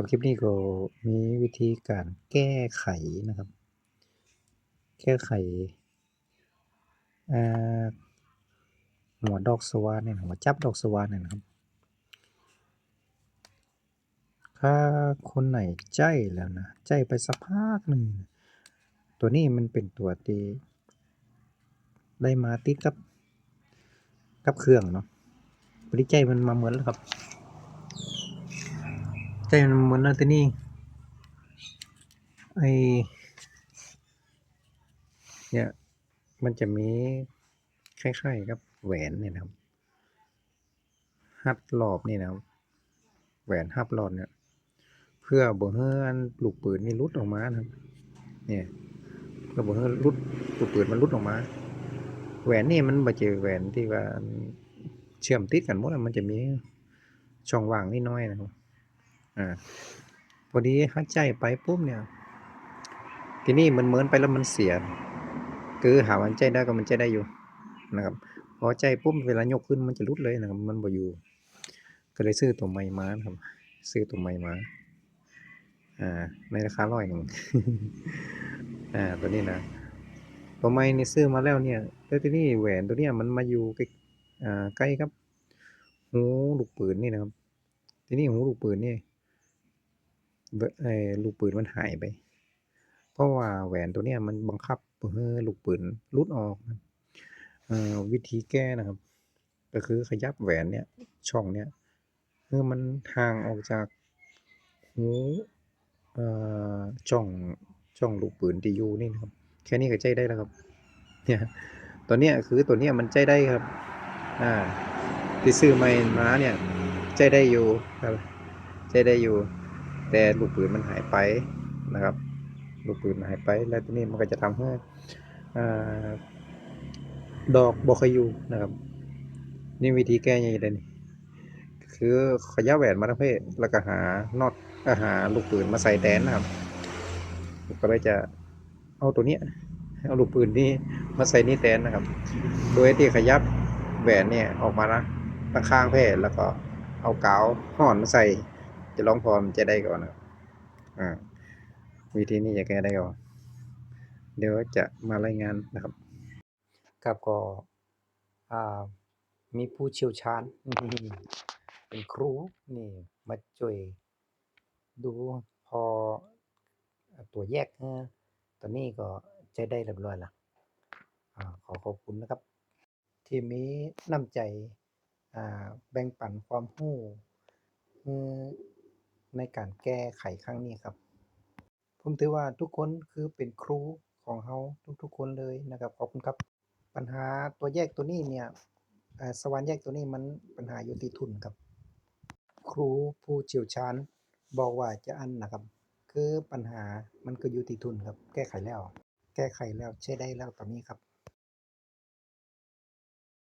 ครับคลิปนี้ก็มีวิธีการแก้ไขนะครับ แก้ไขหัวดอกสว่านเนี่ยหัวจับดอกสว่านเนี่ยนะครับ ถ้าคนไหนใจแล้วนะใจไปสักพักหนึ่งตัวนี้มันเป็นตัวที่ได้มาติดกับกับเครื่องเนาะพอดีใจมันมาเหมือนแล้วครับ ใจมันเหมือนแล้วทีนี้ไอเนี่ยมันจะมีคล้ายๆกับแหวนเนี่ยนะครับฮัดรอบนี่นะครับแหวนฮับรอบเนี่ยเพื่อบ่ให้อันลูกปืนนี่หลุดออกมานะครับ เนี่ยเพื่อบ่ให้หลุดลูกปืนมันหลุดออกมา แหวนนี่มันบ่ใช่แหวนที่ว่าเชื่อมติดกันหมดอะมันจะมีช่องว่างนิดหน่อยนะครับ อ่าพอดีฮัดใจไปปุ๊บเนี่ยทีนี้มันเหมือนไปแล้วมันเสีย คือหาว่าใจได้ก็มันใจได้อยู่นะครับพอใจปุ๊บเวลายกขึ้นมันจะหลุดเลยนะครับมันบ่อยู่ ก็เลยซื้อตัวใหม่มาครับ ซื้อตัวใหม่มาอ่าในราคาร้อยหนึ่งอ่าตัวนี้นะตัวใหม่นี่ซื้อมาแล้วเนี่ยแล้วทีนี้แหวนตัวเนี้ยมันมาอยู่ใกล้อ่าใกล้กับหูลูกปืนนี่นะครับ ทีนี้หูลูกปืนนี่ ลูกปืนมันหายไป เพราะว่าแหวนตัวเนี้ยมันบังคับลูกปืนหลุดออกอ่อวิธีแก้นะครับ ก็คือขยับแหวนเนี่ยช่องเนี้ยให้มันห่างออกจากหูเอ่อช่องช่องลูกปืนที่อยู่นี่นะครับ แค่นี้ก็ใจได้แล้วครับ เนี่ยตัวเนี้ยคือตัวเนี้ยมันใจได้ครับ อ่าที่ซื้อม่มาเนี่ยใจได้อยู่ครับใจได้อยู่ แต่ลูกปืนมันหายไปนะครับ ลูกปืนหายไป แล้วทีนี้มันก็จะทำให้อดอกบ่ค่อยอยู่นะครับ นี่วิธีแก้ยังไงเลยนี่คือขยับแหวนมาทั้งเพศแล้วก็หาน็อตก็หาลูกปืนมาใส่แดนนะครับก็เลยจะเอาตัวเนี้ยเอาลูกปืนนี่มาใส่นี่แทนนะครับ โดยที่ขยับแหวนเนี่ยออกมานะตั้งข้างเพศแล้วก็เอากาวห่อนมาใส่ จะลองพอมันจะได้ก่อนนะอ่าวิธีนี้จะแก้ได้ก่อน เดี๋ยวจะมารายงานนะครับครับก็มีผู้เชี่ยวชาญเป็นครูนี่มาช่วยดูพอตัวแยกนะตอนนี้ก็ใช้ได้เรียบร้อยล้วอ่าขอขอบคุณนะครับ ที่มีน้ำใจแบ่งปันความรู้ ในการแก้ไขครั้งนี้ครับ ผมถือว่าทุกคนคือเป็นครูของเราทุกๆคนเลยนะครับขอบคุณครับ ปัญหาตัวแยกตัวนี้เนี่ยสว่านแยกตัวนี้มันปัญหาอยู่ที่ทุนครับ ครูผู้เชี่ยวชาญบอกว่าจะอันนะครับ คือปัญหามันก็อยู่ที่ทุนครับ แก้ไขแล้ว แก้ไขแล้วใช้ได้แล้วตอนนี้ครับ